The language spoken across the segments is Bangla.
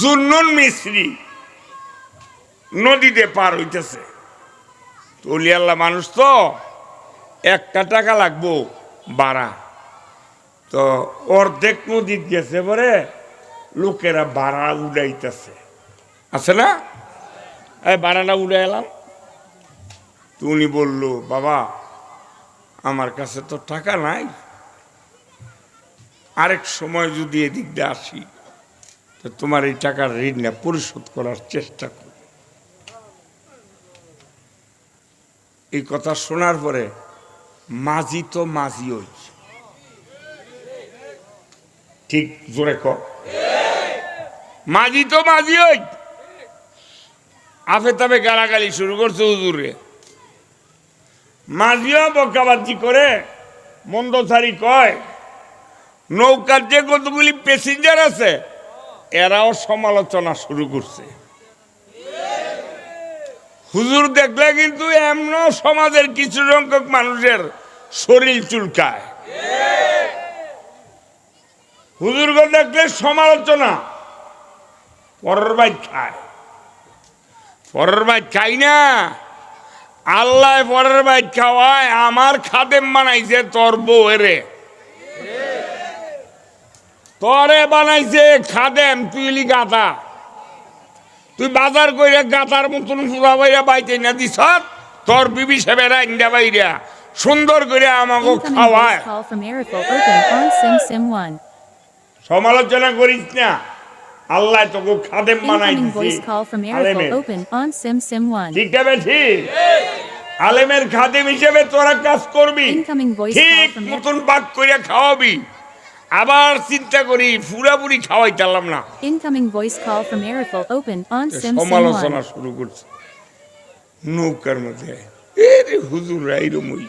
জুন্নুন মিস্ত্রি নদীতে পার হইতেছে। তো অলি আল্লাহ মানুষ তো, একটা টাকা লাগবো বাড়া। তো অর্ধেক নদীত গেছে পরে লোকেরা বাড়া উড়াইতেছে। আছে না? এই বাড়াটা উড়ে এলাম। উনি বলল, বাবা, আমার কাছে তো টাকা নাই। আরেক সময় যদি এদিক দিয়ে আসি। তোমার এই টাকার ঋণ না পরিশোধ করার চেষ্টা কর। এই কথা শোনার পরে মাঝি তো মাঝি ওই। ঠিক জোরে ক। মাঝি তো মাঝি ওই। আফে তাবে গালাগালি শুরু করছে হুজুরে। মাঝিও বকাবাজি করে, মন্দসারি কয়, নৌকার যে কতগুলি প্যাসেঞ্জার আছে এরাও সমালোচনা শুরু করছে। হুজুর দেখলে কিন্তু এমন সমাজের কিছু সংখ্যক মানুষের শরীর চুলকায়। হুজুরকে দেখলে সমালোচনা, পরের বাইক খায়। পরের বাইক খাই না, আল্লাহ পরের বাইক খাওয়ায়, আমার খাদেম বানাইছে তোর বউরে তরে বানাইছে খাদেম তুইলি গাতা তুই বাজার কইরা গাতার মতন পুরা বাইরা বাইতে না দিছ? তোর বিবি সেবে রাইন্দা বাইরা। সুন্দর করে আমাকে খাওয়ায় voice call from Arifel open on Sim Sim 1. সমালোচনা করিস না। আল্লাহ তোকে খাদেম বানাই Incoming দিছে। voice call from আলেমের। Arifel open on Sim Sim 1. ঠিক আছে ঠিক? আলেমের খাদেম হিসেবে তোরা কাজ করবি। ঠিক মতন বাদ করে খাওয়াবি। আবার চিন্তা করি পুরাপুরি খাওয়াই চালাম না। Voice call from Arifel open on Sim Sim সমালোচনা শুরু করছে। নৌকার মধ্যে এ রে হুজুর এইরমই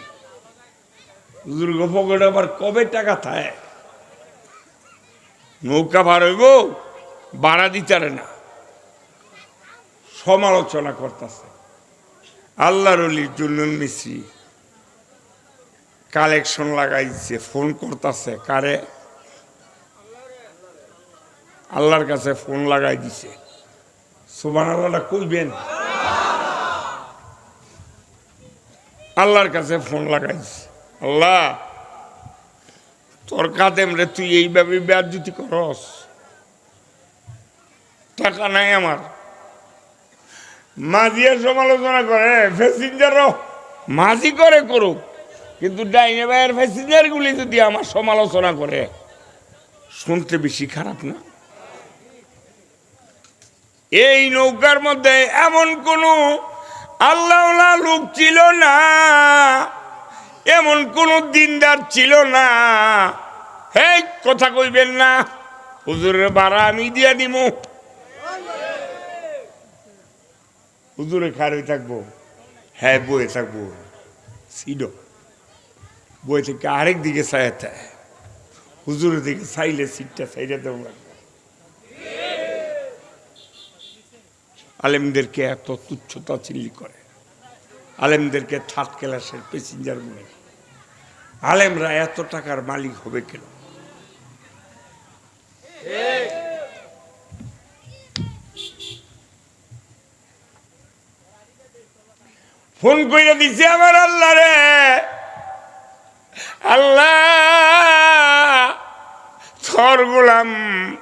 হুজুর গপগট আবার কবে টাকা থায়? নৌকা ভার হইব বাড়া দিতারে না। সমালোচনা করতেছে। আল্লাহর অলির জন্য মিশ্রি কালেকশন লাগাইছে ফোন করতেছে কারে? আল্লাহর কাছে ফোন লাগাই দিছে। সুবান আল্লাহটা কইবেন আল্লাহর কাছে ফোন লাগাইছে আল্লাহ, তোর কাদেম তুই এইভাবে ব্যাজ্যুতি করস? টাকা নাই আমার। মাঝিয়া সমালোচনা করে প্যাসেঞ্জারও মাঝি করে করুক। কিন্তু ডাইনে ভাইয়ের প্যাসেঞ্জারগুলি যদি আমার সমালোচনা করে, শুনতে বেশি খারাপ না? এই নৌকার মধ্যে এমন কোনো আল্লাহ লোক ছিল না। এমন কোন দিনদার ছিল না। হে কথা কইবেন না। হুজুরের বাড়া আমি দিয়া দিব হুজুরে খারই থাকব। হ্যাঁ বয়ে থাকব। ছিল। বই থেকে আরেক দিকে চাইতে হুজুরের দিকে চাইলে সিটটা সাইডে দেবো আলেমদেরকে এত তুচ্ছতা চিল্লি করে। আলেমদেরকে থার্ড ক্লাসের প্যাসেঞ্জার মনে আলেমরা এত টাকার মালিক হবে কেন? ফোন করে দিছে আমার আল্লাহ রে। আল্লাহ থর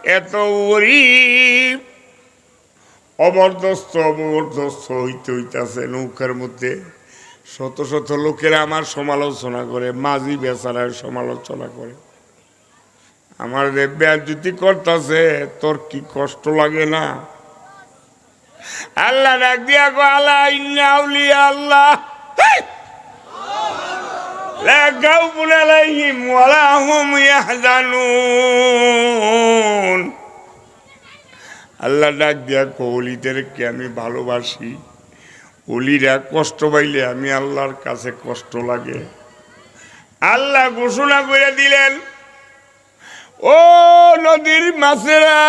এত গরিব। অবরদস্ত অবরদস্ত হইতে হইতাছে নৌকার মধ্যে। শত শত লোকেরা আমার সমালোচনা করে, মাঝি বেচারার সমালোচনা করে। আমার ব্যাজ্যুতি করতেছে, তোর কি কষ্ট লাগে না? আল্লাহ ডাক দিয়া গো আল্লাহ ইন্না আউলিয়া আল্লাহ। হেই! লা গাউফুন আলাইহিম ওয়ালা হুম ইয়াহজানুন। আল্লাহ ডাক দিয়া কলিদেরকে আমি ভালোবাসি। অলিরা কষ্ট পাইলে আমি আল্লাহর কাছে কষ্ট লাগে। আল্লাহ ঘোষণা করে দিলেন, ও নদীর মাছেরা,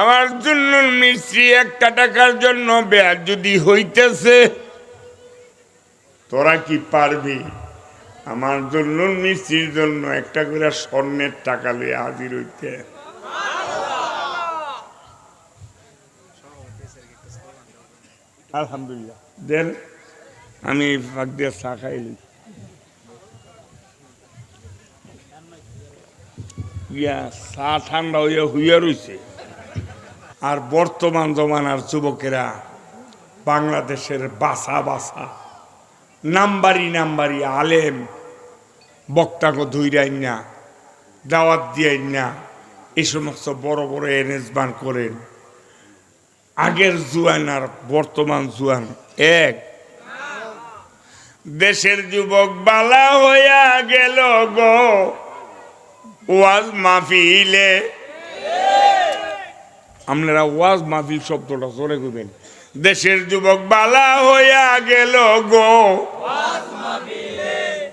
আমার জন্য মিস্ত্রি একটা টাকার জন্য বেয়ার যদি হইতেছে, তোরা কি পারবি? আমার জন্য মিস্ত্রির জন্য একটা করে স্বর্ণের টাকা লয়ে হাজির হইতে। আলহামদুলিল্লাহ। দেন আমি চা খাইলি চা ঠান্ডা হইয়া হইয়া রইছে। আর বর্তমান জমানার যুবকেরা বাংলাদেশের বাসা বাসা নাম্বারি নাম্বারি আলেম বক্তাকে ধুইরাই না, দাওয়াত দিয়াই না এই সমস্ত বড় বড় এরেঞ্জমেন্ট করেন। আগের জুয়ান আর বর্তমান জুয়ান এক। দেশের যুবক বালা হইয়া গেল গো, ওয়াজ মাহফিলে। আপনারা ওয়াজ মাহফিল শব্দটা জোরে করবেন দেশের যুবক বালা হইয়া গেল গো,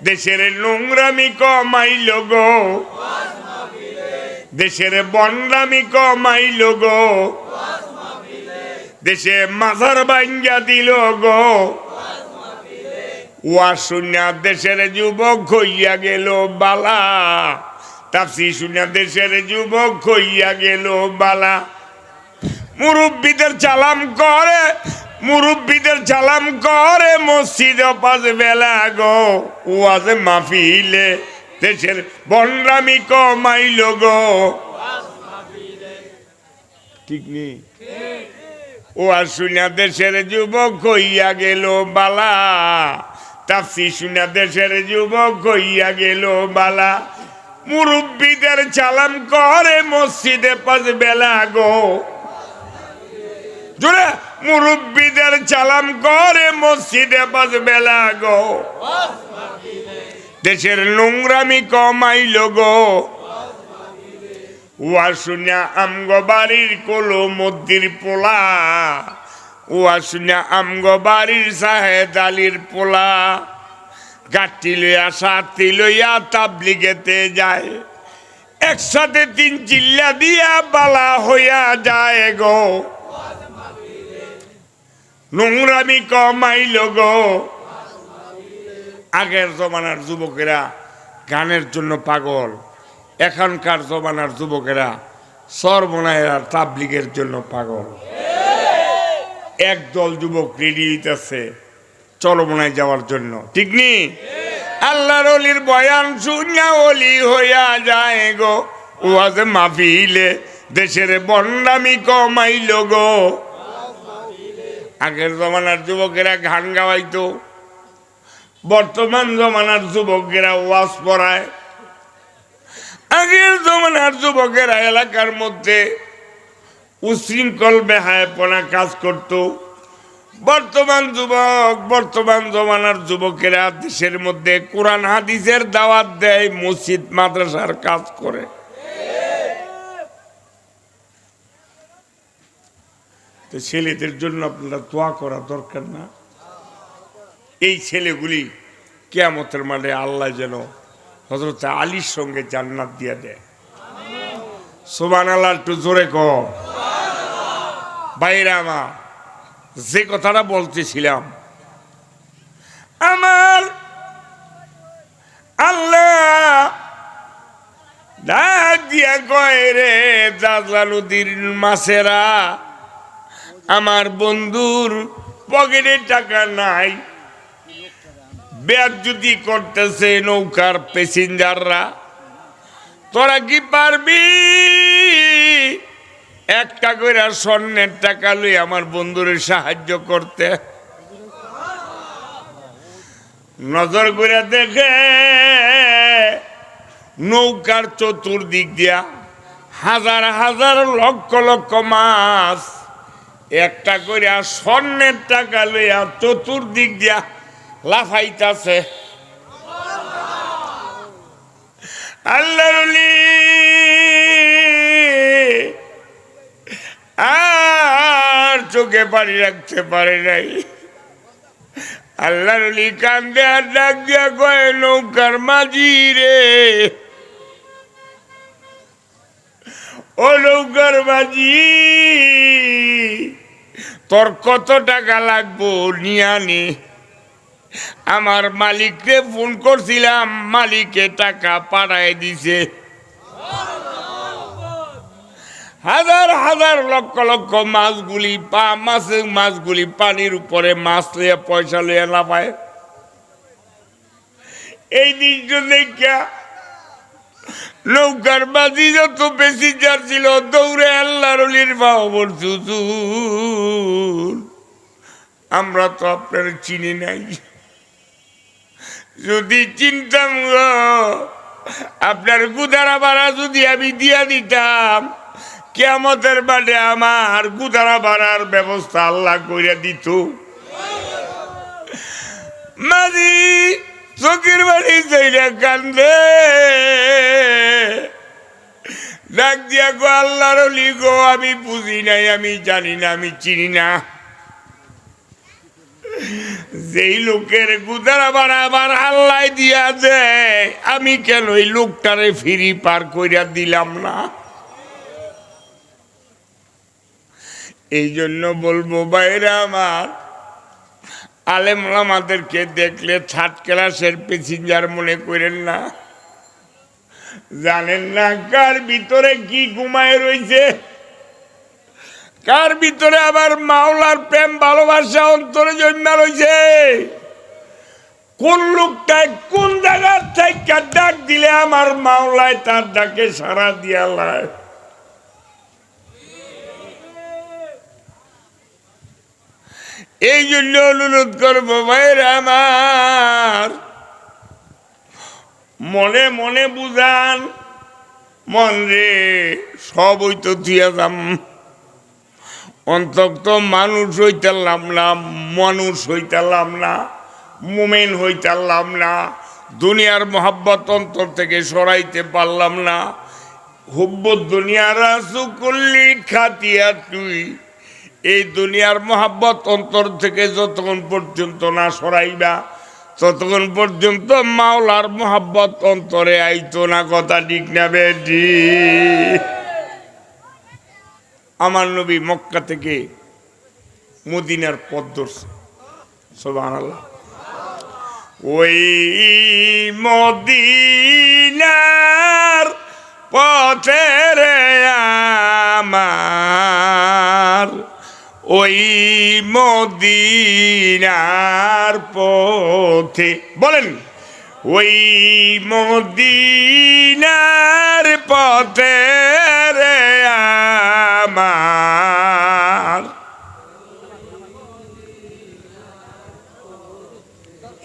দেশের নোংরামি কমাইল গো, দেশের বন্ডামি কমাইল গো। দেশে মাথার বাঙ্গা দিল গো। ওয়া শুনিয়া দেশের যুবক হইয়া গেল বালা। তাপসি শুনিয়া দেশের যুবক হইয়া গেল বালা। মুরব্বীদের চালাম করে মুরব্বীদের চালাম করে মসজিদ পাঁচ বেলা গো। ওয়াজে মাফিলে দেশের বন্ডামি কমাইল গো। ঠিক নেই। ও আর শুনিয়া দেশের যুবক হইয়া গেল বালা। তাপসি শুনিয়া দেশের যুবক হইয়া গেল বালা। মুরব্বীদের চালাম করে মসজিদে পাঁচ বেলা গো। জোরে, মুরব্বীদের চালাম করে মসজিদে পাঁচ বেলা গো। দেশের নোংরামি কমাইল গো। উয়া শুনিয়া আমগো বাড়ির কোলো মদ্দির পোলা। উয়া শুনিয়া আমগো বাড়ির সাহেদ আলীর পোলা। গাঠি লইয়া সাথী লইয়া তাবলিগেতে যায়। একসাথে তিন চিল্লা দিয়া বালা হইয়া যায় গো। নোংরামি কমাইল গো। আগের জমানার যুবকেরা গানের জন্য পাগল। এখনকার জমানার যুবকেরা সর্বনায়ের তাবলিগের জন্য পাগল। একদল যুবক রেডি হইতেছে চলমনায় যাওয়ার জন্য। ঠিক নি? আল্লাহর অলির বয়ান শুনিয়া অলি হইয়া যায় গো। ওয়াজ মাফিলে দেশের বন্ডামি কমাইল গো। আগের জমানার যুবকেরা গান গাওয়াইতো। বর্তমান জমানার যুবকেরা ওয়াজ পড়ায়। আগের জমানার যুবকেরা এলাকার মধ্যে উশৃঙ্খল বেহায়পনা কাজ করত। বর্তমান যুবক, বর্তমান জমানার যুবকেরা দেশের মধ্যে কোরআন, হাদিসের দাওয়াত দেয়, মসজিদ, মাদ্রাসার কাজ করে। তো ছেলেদের জন্য আপনারা দোয়া করা দরকার না। এই ছেলেগুলি কেয়ামতের মাঠে আল্লাহ যেন হজরত আলীর সঙ্গে জান্নাত দিয়ে দেয়। সোমান আল্লাহ একটু জোরে ক বাইরে আমার, যে কথাটা বলতেছিলাম, আমার আল্লাহ দিয়া রে নদীর মাছেরা আমার বন্ধুর পকেটে টাকা নাই। যদি করতেছে নৌকার প্যাসেঞ্জাররা, তোরা কি পারবি? একটা করে স্বর্ণের টাকা লই আমার বন্ধুরে সাহায্য করতে। নজর করে দেখে নৌকার চতুর্দিক দিয়া হাজার হাজার লক্ষ লক্ষ মাছ, একটা করে স্বর্ণের টাকা লইয়া চতুর্দিক দিয়া লাফাইতাছে। আল্লাহর অলি, আর চোখে পানি রাখতে পারে নাই। আল্লাহর কান্দে আর ডাক দিয়া কয় নৌকার মাঝি রে। ও নৌকার মাঝি তোর কত টাকা লাগবো নিয়ে আনি। আমার মালিককে ফোন করছিলাম, মালিকে টাকা পাঠায় দিছে। হাজার হাজার লক্ষ লক্ষ মাছগুলি পা, মাছ মাছগুলি পানির উপরে মাছ লইয়া পয়সা লইয়া পায় এই দৃশ্য দেখা নৌকার বাজি যত বেশি যার ছিল, দৌড়ে আল্লাহর অলির বাবর হুজুর আমরা তো আপনার চিনি নাই। যদি চিনতাম আপনার গুদারা ভাড়া যদি আমি দিয়া দিতাম কেমতের বাদে আমার গুদারা ভাড়ার ব্যবস্থা আল্লাহ কইরা দিত। মাঝি, চকির বাড়ি যাইরা কান্দে। ডাক দিয়া গো, আল্লাহর অলি গো, আমি বুঝি নাই, আমি জানি না, আমি চিনি না। যেই লোকের গুদারা বাড়া আবার আল্লাহ দিয়া দেয় আমি কেন ওই লোকটারে ফিরি পার কইরা দিলাম না? এই জন্য বলব বাইরে আমার, আলেম আমাদেরকে দেখলে থার্ড ক্লাসের প্যাসেঞ্জার মনে করেন না? জানেন না কার ভিতরে কি ঘুমায় রয়েছে কার ভিতরে আবার মাওলার প্রেম, ভালোবাসা, অন্তরে জন্মা রয়েছে? কোন লোকটায় কোন জায়গার থেকে ডাক দিলে আমার মাওলায় তার ডাকে সারা দিয়া লায়? এই জন্য অনুরোধ করব, ভাইরা আমার, মনে মনে বুঝান, মন রে সব ওই তো দিয়া যাম। অন্তত মানুষ হইতালাম না, মানুষ হইতালাম না, মোমেন হইতালাম না, দুনিয়ার মহাব্বত অন্তর থেকে সরাইতে পারলাম না। হুব্ব দুনিয়ার আসু করলি খাতিয়া তুই, এই দুনিয়ার মহাব্বত অন্তর থেকে যতক্ষণ পর্যন্ত না সরাইবা, ততক্ষণ পর্যন্ত মাওলার মহাব্বত অন্তরে আইতো না, কথা ঠিক না বেটি। আমার নবী মক্কা থেকে মদিনার পথ ধরছে। ওই মদিনার পথে রে আমার, ওই মদিনার পথে, বলেন, ওই মদিনার পথে রে আমার।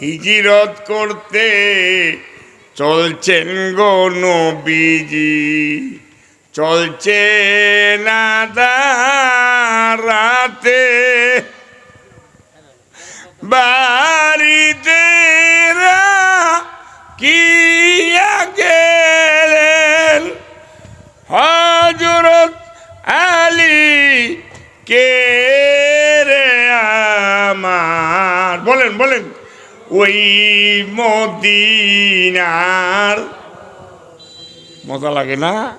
হিজিরত করতে চলছেন গো নবীজি চলছে না রাতে বাড়িতে কে রে আমার? বলেন বলেন। ওই মদিনার। মজা লাগে না?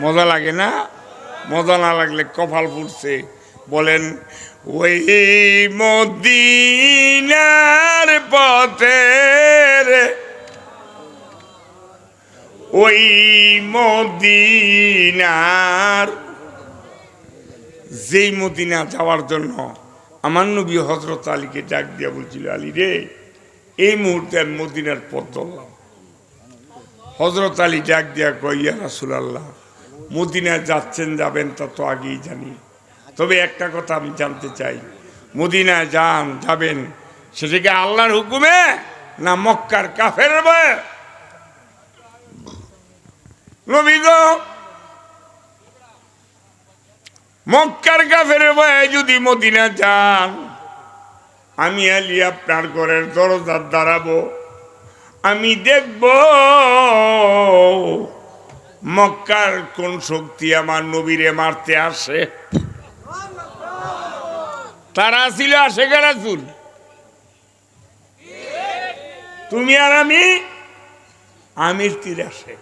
মজা লাগে না? মজা না লাগলে কপাল ফুটছে বলেন, ওই মদিনার পথের ওই মদিনার যেই মদিনা যাওয়ার জন্য আমার নবী হজরত আলীকে ডাক দিয়া বলছিল, আলী রে, এই মুহূর্তে আমি মদিনার পথ ধরলাম হজরত আলী ডাক দিয়া কইয়া রাসুল আল্লাহ মদিনায় যাচ্ছেন, যাবেন তা তো আগেই জানি। তবে একটা কথা আমি জানতে চাই, মদিনায় যান, যাবেন, সেটাকে আল্লাহর হুকুমে না মক্কার কাফের নবী মক্কার কাফের ভয়ে যদি মদিনা যান, আমি আলি আপনার ঘরের দরজার দাঁড়াবো আমি দেখব মক্কার কোন শক্তি আমার নবীরে মারতে আসে। তারা ছিল আসে রাসুল। তুমি আর আমি, আমির তীর আসে,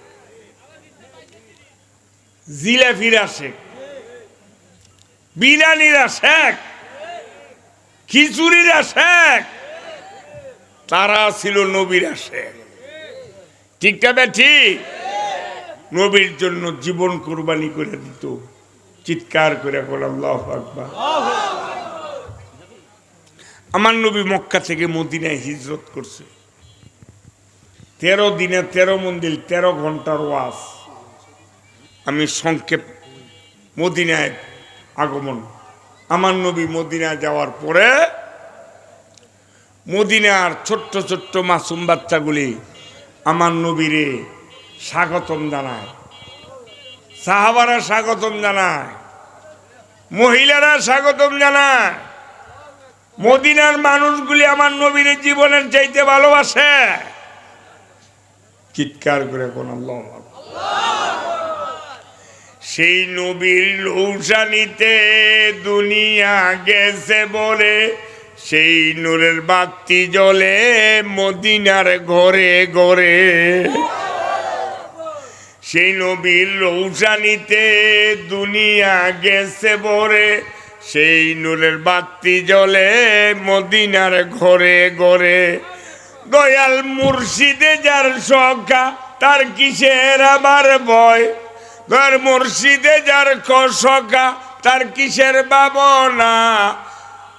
জিলাফির আসে। বিরিয়ানির শেখ, খিচুড়ির শেখ, তারা ছিল নবীরা শেখ। ঠিক তবে ঠিক? নবীর জন্য জীবন কোরবানি করে দিত। চিৎকার করে বল, আল্লাহ আকবার। আমার নবী মক্কা থেকে মদিনায় হিজরত করছে। তেরো দিনে তেরো মন্দির, তেরো ঘণ্টার ওয়াজ। আমি সংক্ষেপ মদিনায় আগমন। আমার নবী মদিনায় যাওয়ার পরে মদিনার ছোট্ট ছোট্ট মাসুম বাচ্চাগুলি আমার নবীরে স্বাগতম জানায়। সাহাবারা স্বাগতম জানায়। মহিলারা স্বাগতম জানায়। মদিনার মানুষগুলি আমার নবীর জীবনের চাইতে ভালোবাসে। চিৎকার করে কোন। সেই নবীর লৌসানিতে দুনিয়া গেছে বলে, সেই নূরের বাতি জ্বলে মদিনার ঘরে ঘরে। সেই নবীর রৌসানিতে দুনিয়া গেছে বরে সেই নূরের বাতি জ্বলে মদিনার ঘরে ঘরে। দয়াল মুর্শিদে যার সখা, তার কিসের আবার ভয়? দয়াল মুর্শিদে যার সখা তার কিসের বাবনা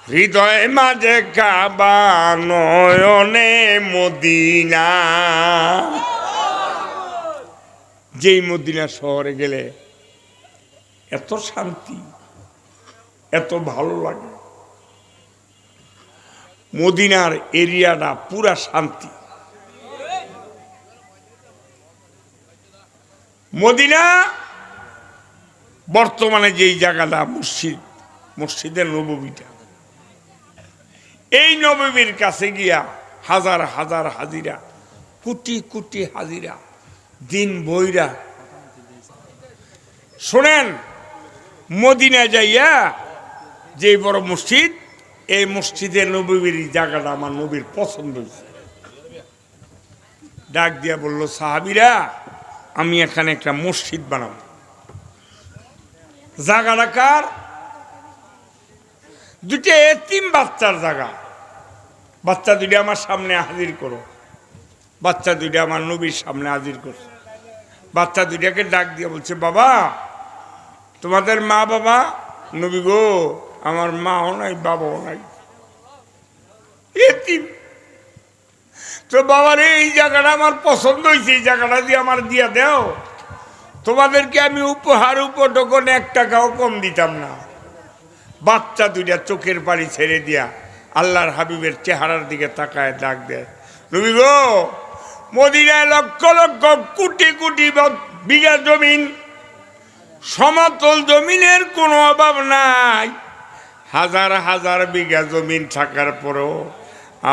হৃদয় মাঝে কাবা নয়নে মদিনা। যেই মদিনা শহরে গেলে এত শান্তি, এত ভালো লাগে। মদিনার এরিয়াটা পুরা শান্তি। মদিনা বর্তমানে যেই জায়গাটা মসজিদ, মসজিদের নবমীটা। এই নবমীর কাছে গিয়া হাজার হাজার হাজিরা, কোটি কোটি হাজিরা দিন বইরা। শোনেন মদিনা যাইয়া যে বড় মসজিদ, এই মসজিদের নবীর জায়গাটা আমার নবীর পছন্দ হয়েছে। ডাক দিয়া বলল, সাহাবিরা, আমি এখানে একটা মসজিদ বানাবো। জায়গাটা কার? দুটো এতিম বাচ্চার জায়গা বাচ্চা দুটো আমার সামনে হাজির করো। বাচ্চা দুইটা আমার নবীর সামনে হাজির করছে। বাচ্চা দুইটাকে ডাক দিয়ে বলছে, বাবা, তোমাদের মা বাবা, নবী গো, আমার মাও নাই, বাবাও নাই। এতিম। তো বাবার এই জায়গাটা আমার পছন্দ হয়েছে, এই জায়গাটা দিয়ে আমার দিয়া দেও তোমাদেরকে আমি উপহার উপটকন এক টাকাও কম দিতাম না। বাচ্চা দুইটা চোখের পানি ছেড়ে দিয়া আল্লাহর হাবিবের চেহারার দিকে তাকায়, ডাক দেয়, নবী গো, মদিনায় লক্ষ লক্ষ কোটি কোটি বিঘা জমিন, সমতল জমিনের কোনো অভাব নাই। হাজার হাজার বিঘা জমিন থাকার পরেও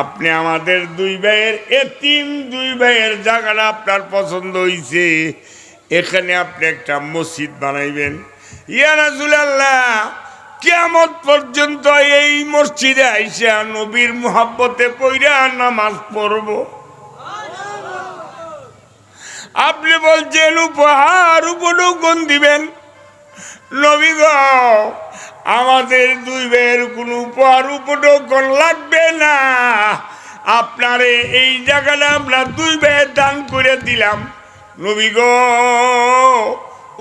আপনি আমাদের দুই ভাইয়ের, এতিম দুই ভাইয়ের জায়গাটা আপনার পছন্দ হয়েছে এখানে আপনি একটা মসজিদ বানাইবেন। ইয়া কেমন পর্যন্ত এই মসজিদে আইসা নবীর মুহাব্বতে পইরা নামাজ পড়ব। আপনি বলছেন, উপহার, উপঢৌকন দিবেন? নবী গো, আমাদের দুই ভাইয়ের কোনো উপহার, উপঢৌকন লাগবে না। আপনারে এই জায়গাটা আমরা দুই ভাইয়ের দান করে দিলাম। নবী গো,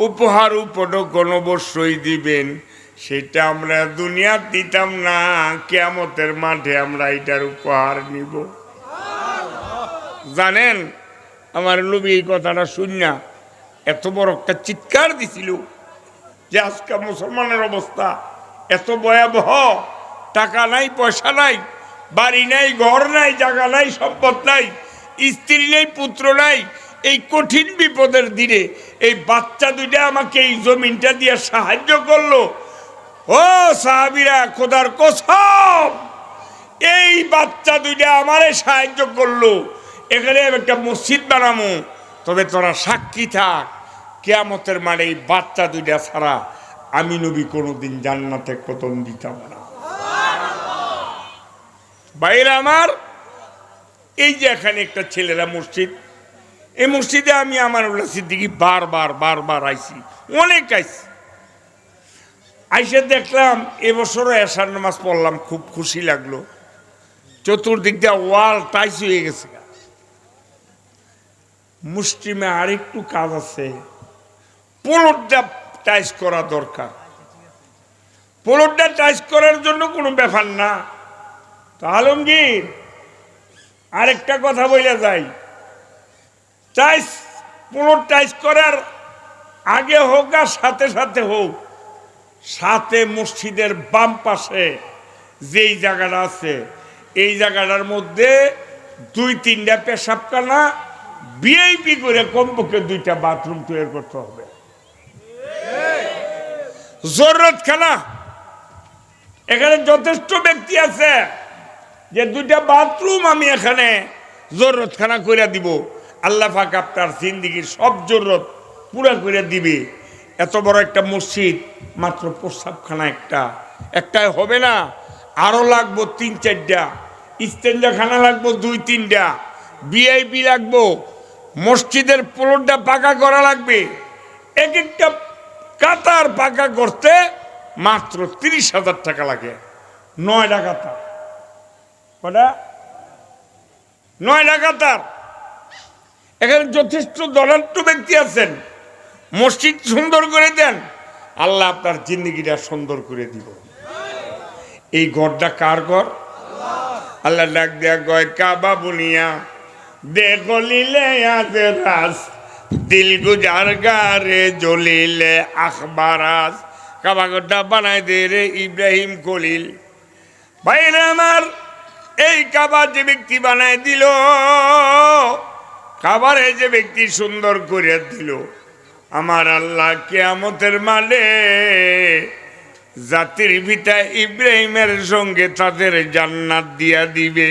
উপহার উপঢৌকন অবশ্যই দিবেন। সেটা আমরা দুনিয়ার দিতাম না, কেয়ামতের মাঠে আমরা এটার উপহার নিব। জানেন, আমার নবী এই কথাটা শুননা, এত বড় একটা চিৎকার দিছিল যে আজকে মুসলমানের অবস্থা এত ভয়াবহ। টাকা নাই, পয়সা নাই, বাড়ি নাই, ঘর নাই, জায়গা নাই, সম্পদ নাই, স্ত্রী নেই, পুত্র নাই এই কঠিন বিপদের দিনে এই বাচ্চা দুইটা আমাকে এই জমিনটা দিয়ে সাহায্য করল। ও সাহাবিরা, খোদার কসম, এই বাচ্চা দুইটা আমারে সাহায্য করল। এখানে একটা মসজিদ বানামো তবে তোরা সাক্ষী থাক, কেয়ামতের মানে এই বাচ্চা দুইটা ছাড়া আমি নবী কোনোদিন জান্নাতে কতন দিতাম না। বাইরে আমার, এই যে এখানে একটা ছেলেরা মসজিদ এই মসজিদে আমি আমার উল্লাহ সিদ্দিকি বারবার বারবার আইছি। অনেক আইছি। আইসে দেখলাম এবছরও এশার নামাজ পড়লাম, খুব খুশি লাগল। চতুর্দিক দিয়ে ওয়াল টাইস হয়ে গেছে। মুষ্টিমে আরেকটু কাজ আছে। পোলটটা টাইস করা দরকার। পোলটটা টাইস করার জন্য কোনো ব্যাপার না। তো আলমগীর, আরেকটা কথা বলে যাই। টাইস পোলট টাইস করার আগে হোক আর সাথে সাথে হোক। সাথে মসজিদের বাম পাশে যেই জায়গাটা আছে, এই জায়গাটার মধ্যে দুই তিনটা পেশাবখানা বিআইপি করে কমপক্ষে দুইটা বাথরুম তৈরি করতে হবে। জরুরত খানা এখানে যথেষ্ট ব্যক্তি আছে যে দুইটা বাথরুম আমি এখানে জরুরত খানা করে দিব। আল্লাহ পাক আপনার জিন্দিগির সব জরুরত পুরা করে দিবে। এত বড় একটা মসজিদ, মাত্র প্রস্রাবখানা একটা। একটাই হবে না আরও লাগবো তিন চারটা। খানা লাগবো দুই তিনটা। বিআইপি লাগবো। মসজিদের পোলটটা পাকা করা লাগবে। এক একটা কাতার পাকা করতে মাত্র তিরিশ হাজার টাকা লাগে। নয়টা কাতার। কটা? নয়টা কাতার। এখানে যথেষ্ট দরাট্য ব্যক্তি আছেন। মসজিদ সুন্দর করে দেন। আল্লাহ আপনার জিন্দগিটা সুন্দর করে দিব। এই ঘরটা কার ঘর? আল্লাহ ডাক দেয়া গয় কাবা বুনিয়া। দে গলিলে আজে রাস দিল গুজার গারে জলিলে আখবারাস কাবা ঘরটা বানাই দে রে ইব্রাহিম কলিল ভাইরা আমার, এই কাবা যে ব্যক্তি বানায় দিল কাবারে যে ব্যক্তি সুন্দর করিয়া দিল, আমার আল্লাহ কেয়ামতের মালে জাতির পিতা ইব্রাহিমের সঙ্গে তাদের জান্নাত দিয়া দিবে।